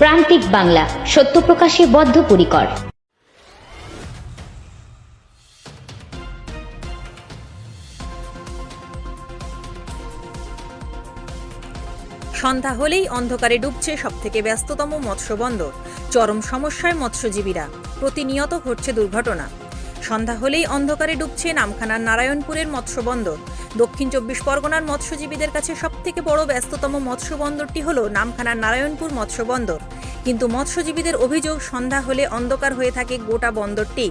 প্রান্তিক বাংলা, সত্য প্রকাশে বদ্ধপরিকর। সন্ধ্যা হলেই অন্ধকারে ডুবছে সবথেকে ব্যস্ততম মৎস্য বন্দর চরম সমস্যায় মৎস্যজীবীরা। প্রতিনিয়ত ঘটছে দুর্ঘটনা। সন্ধ্যা হলেই অন্ধকারে ডুবছে নামখানার নারায়ণপুরের মৎস্য বন্দর দক্ষিণ চব্বিশ পরগনার মৎস্যজীবীদের কাছে সবথেকে বড় ব্যস্ততম মৎস্য বন্দরটি হল নামখানার নারায়ণপুর মৎস্য বন্দর কিন্তু মৎস্যজীবীদের অভিযোগ, সন্ধ্যা হলে অন্ধকার হয়ে থাকে গোটা বন্দরটি।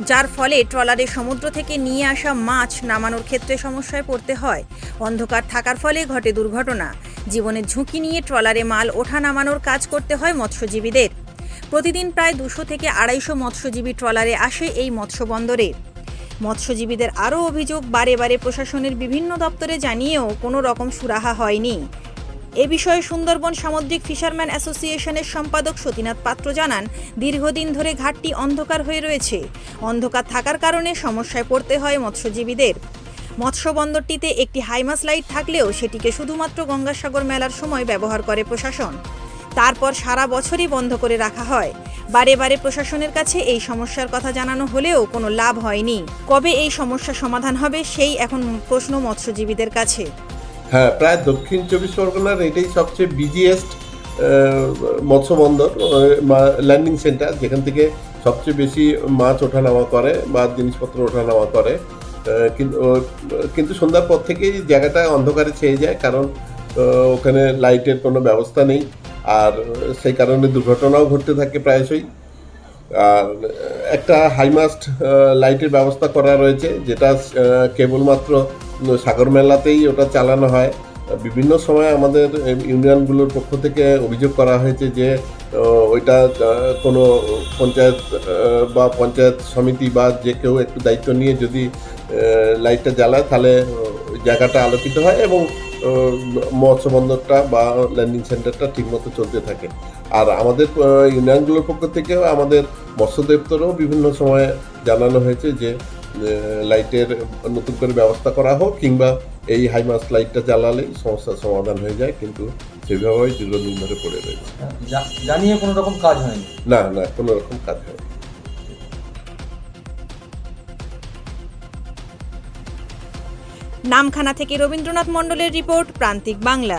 যার ফলে ট্রলারে সমুদ্র থেকে নিয়ে আসা মাছ নামানোর ক্ষেত্রে সমস্যায় পড়তে হয়। অন্ধকার থাকার ফলে ঘটে দুর্ঘটনা। জীবনের ঝুঁকি নিয়ে ট্রলারে মাল ওঠা নামানোর কাজ করতে হয় মৎস্যজীবীদের। প্রতিদিন প্রায় দুশো থেকে আড়াইশো মৎস্যজীবী ট্রলারে আসে এই মৎস্য বন্দরে মৎস্যজীবীদের আরও অভিযোগ, বারে বারে প্রশাসনের বিভিন্ন দপ্তরে জানিয়েও কোনো রকম সুরাহা হয়নি। এ বিষয়ে সুন্দরবন সামুদ্রিক ফিশারম্যান অ্যাসোসিয়েশনের সম্পাদক সতীনাথ পাত্র জানান, দীর্ঘদিন ধরে ঘাটটি অন্ধকার হয়ে রয়েছে। অন্ধকার থাকার কারণে সমস্যায় পড়তে হয় মৎস্যজীবীদের। মৎস্য বন্দরটিতে একটি হাইমাস লাইট থাকলেও সেটিকে শুধুমাত্র গঙ্গাসাগর মেলার সময় ব্যবহার করে প্রশাসন। তারপর সারা বছরই বন্ধ করে রাখা হয়। বারে বারে প্রশাসনের কাছে এই সমস্যার কথা জানানো হলেও কোনো লাভ হয়নি। কবে এই সমস্যা সমাধান হবে সেই এখন প্রশ্ন মৎস্যজীবীদের কাছে। হ্যাঁ প্রায় দক্ষিণ চব্বিশ পরগনার এটাই সবচেয়ে বিজিয়েস্ট মৎস্য বন্দর ল্যান্ডিং সেন্টার যেখান থেকে সবচেয়ে বেশি মাছ ওঠানামা করে বা জিনিসপত্র ওঠানামা করে। কিন্তু সন্ধ্যার পর থেকেই জায়গাটা অন্ধকারে ছেয়ে যায়, কারণ ওখানে লাইটের কোনো ব্যবস্থা নেই। আর সেই কারণে দুর্ঘটনাও ঘটতে থাকে প্রায়শই। আর একটা হাইমাস্ট লাইটের ব্যবস্থা করা রয়েছে, যেটা কেবলমাত্র সাগর মেলাতেই ওটা চালানো হয়। বিভিন্ন সময় আমাদের ইউনিয়নগুলোর পক্ষ থেকে অভিযোগ করা হয়েছে যে ওইটা কোনো পঞ্চায়েত বা পঞ্চায়েত সমিতি বা যে কেউ একটু দায়িত্ব নিয়ে যদি লাইটটা জ্বালায়, তাহলে জায়গাটা আলোকিত হয় এবং মৎস্য বন্দরটা বা ল্যান্ডিং সেন্টারটা ঠিকমতো চলতে থাকে। আর আমাদের ইউনিয়নগুলোর পক্ষ থেকেও আমাদের মৎস্য দপ্তরেও বিভিন্ন সময়ে জানানো হয়েছে যে লাইটের নতুন করে ব্যবস্থা করা হোক কিংবা এই হাইমাস লাইটটা জ্বালালেই সমস্যার সমাধান হয়ে যায় কিন্তু সেভাবেই দীর্ঘদিন ধরে পড়ে রয়েছে। জানিয়ে কোনো রকম কাজ হয়নি? না না কোনো রকম কাজ হয় নামখানা থেকে রবীন্দ্রনাথ মণ্ডলের রিপোর্ট প্রান্তিক বাংলা।